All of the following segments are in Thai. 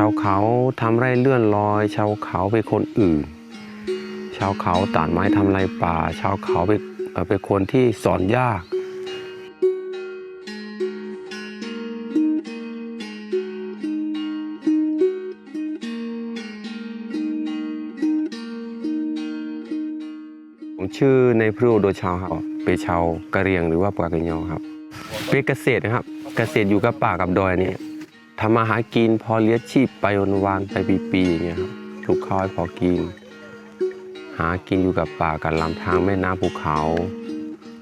ชาวเขาทำไร่เลื่อนลอย ชาวเขาเป็นคนอื่น ชาวเขาตัดไม้ทำไรป่า ชาวเขาเป็นเป็นคนที่สอนยากผมชื่อในพรูโดยชาวครับเป็นชาวกะเรียงหรือว่าปากกะยอครับ เป็นเกษตรนะครับ เกษตรอยู่กับป่ากับดอยนี่ ทำมาหากินพอเลี้ยงชีพไปวันวานๆไปปีๆอย่างเงี้ยครับปลูกข้าวให้พอกิน หากินอยู่กับป่ากับลำทางแม่น้ำภูเขา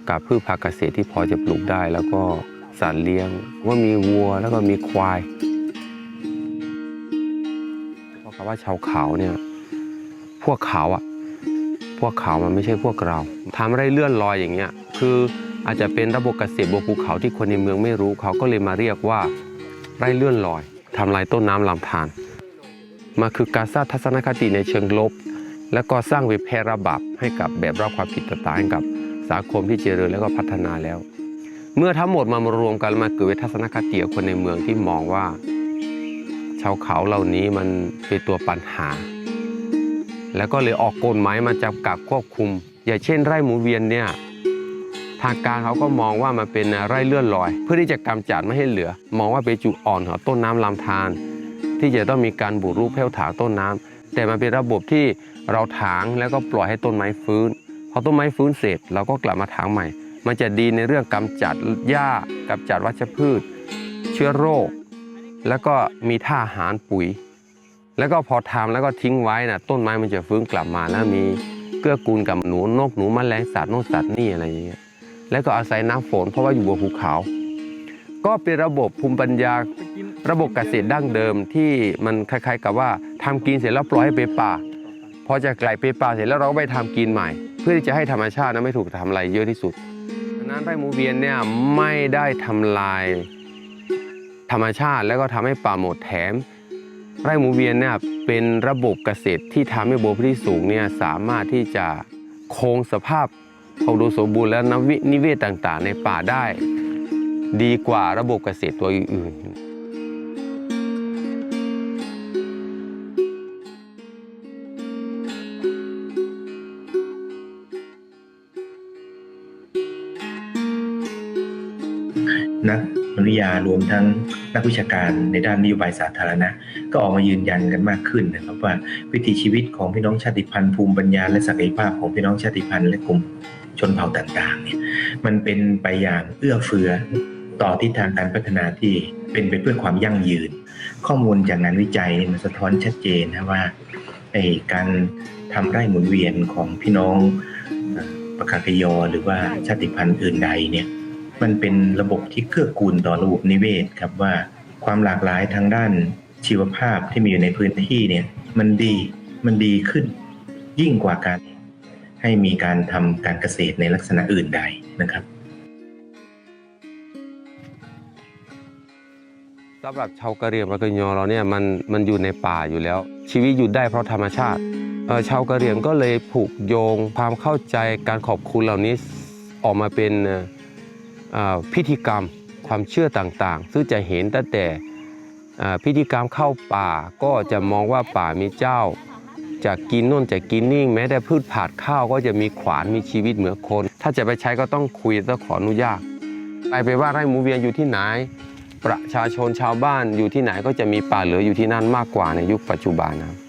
กับพืชผักเกษตรที่พอจะปลูกได้ แล้วก็สัตว์เลี้ยงว่ามีวัวแล้วก็มีควายเพราะคำว่าชาวเขาเนี่ยพวกเขาอะพวกเขามันไม่ใช่พวกเราทำไรเลื่อนลอยอย่างเงี้ยคืออาจจะเป็นระบบเกษตรบนภูเขาที่คนในเมืองไม่รู้เขาก็เลยมาเรียกว่า ไร่เลื่อนลอยทำลายต้นน้ำลำธารมาคือการสร้างทัศนคติในเชิงลบ แล้วก็สร้างวิแพร่ระบับให้กับแบบรับความผิดต่างๆกับสังคมที่เจริญแล้วก็พัฒนาแล้ว เมื่อทั้งหมดมามารวมกันมาเกิดทัศนคติของคนในเมืองที่มองว่า ชาวเขาเหล่านี้มันเป็นตัวปัญหา แล้วก็เลยออกกฎหมายมาจำกัดควบคุม อย่างเช่นไร่หมูเวียนเนี่ย ทางการเขาก็มองว่ามันเป็นไร่เลื่อนลอย เพื่อที่จะกำจัดไม่ให้เหลือ มองว่าเป็นจุดอ่อนของต้นน้ำลำธารที่จะต้องมีการบุกรุกแผ่วถางต้นน้ำแต่มันเป็นระบบที่เราถางแล้วก็ปล่อยให้ต้นไม้ฟื้นพอต้นไม้ฟื้นเสร็จเราก็กลับมาถางใหม่ มันจะดีในเรื่องกำจัดหญ้ากำจัดวัชพืช เชื้อโรค แล้วก็มีท่าอาหารปุ๋ย แล้วก็พอทำแล้วก็ทิ้งไว้นะต้นไม้มันจะฟื้นกลับมาแล้วมีเกื้อกูลกับหนูนกหนูแมลงสัตว์โน่นสัตว์นี่อะไรอย่างเงี้ย แล้วก็อาศัยน้ำฝนเพราะว่าอยู่บนภูเขา ก็เป็นระบบภูมิปัญญาระบบเกษตรดั้งเดิมที่มันคล้ายๆ กับว่าทำกินเสร็จแล้วปล่อยให้ไปป่าพอจะไกลไปป่าเสร็จแล้วเราก็ไปทำกินใหม่ เพื่อที่จะให้ธรรมชาตินั้นไม่ถูกทำลายเยอะที่สุดดังนั้นไร่หมูเวียนเนี่ยไม่ได้ทำลายธรรมชาติแล้วก็ทำให้ป่าหมดแถม ไร่หมูเวียนเนี่ยเป็นระบบเกษตรที่ทำให้โบพื้นที่สูงเนี่ยสามารถที่จะคงสภาพ ความดมสมบูรณ์และนวินิเวศต่างๆ ในป่าได้ ดีกว่าระบบเกษตรตัวอื่นๆนักมนุษยารวมทั้งนักวิชาการในด้านนโยบายสาธารณะ ก็ออกมายืนยันกันมากขึ้นนะครับว่าวิถีชีวิตของพี่น้องชาติพันธุ์ภูมิปัญญาและศักยภาพของพี่น้องชาติพันธุ์และกลุ่ม ชนเผ่าต่างๆเนี่ยมันเป็นไปอย่างเอื้อเฟื้อต่อทิศทางการพัฒนาที่เป็นไปเพื่อความยั่งยืน ข้อมูลจากงานวิจัยมันสะท้อนชัดเจนนะว่าไอการทำไร่หมุนเวียนของพี่น้องเอ่อปากากยอหรือว่าชาติพันธุ์อื่นใดเนี่ยมันเป็นระบบที่เกื้อกูลต่อระบบนิเวศครับว่าความหลากหลายทางด้านชีวภาพที่มีอยู่ในพื้นที่เนี่ยมันดีมันดีขึ้นยิ่งกว่าการ ให้มีการทำการเกษตรในลักษณะอื่นใดนะครับสำหรับชาวกะเหรี่ยงปากยอเราเนี่ยมันมันอยู่ในป่าอยู่แล้ว ชีวิตอยู่ได้เพราะธรรมชาติชาวกะเหรี่ยงก็เลยผูกโยงความเข้าใจการขอบคุณเหล่านี้ออกมาเป็นพิธีกรรมความเชื่อต่างๆ ซึ่งจะเห็นตั้งแต่พิธีกรรมเข้าป่าก็จะมองว่าป่ามีเจ้า จะกินนู่นจะกินนี่แม้แต่พืชผักข้าวก็จะมีขวานมีชีวิตเหมือนคน ถ้าจะไปใช้ก็ต้องคุยต้องขออนุญาตไปไปว่าไร่หมูเวียนอยู่ที่ไหน ประชาชนชาวบ้านอยู่ที่ไหนก็จะมีป่าเหลืออยู่ที่นั่นมากกว่าในยุคปัจจุบันนะ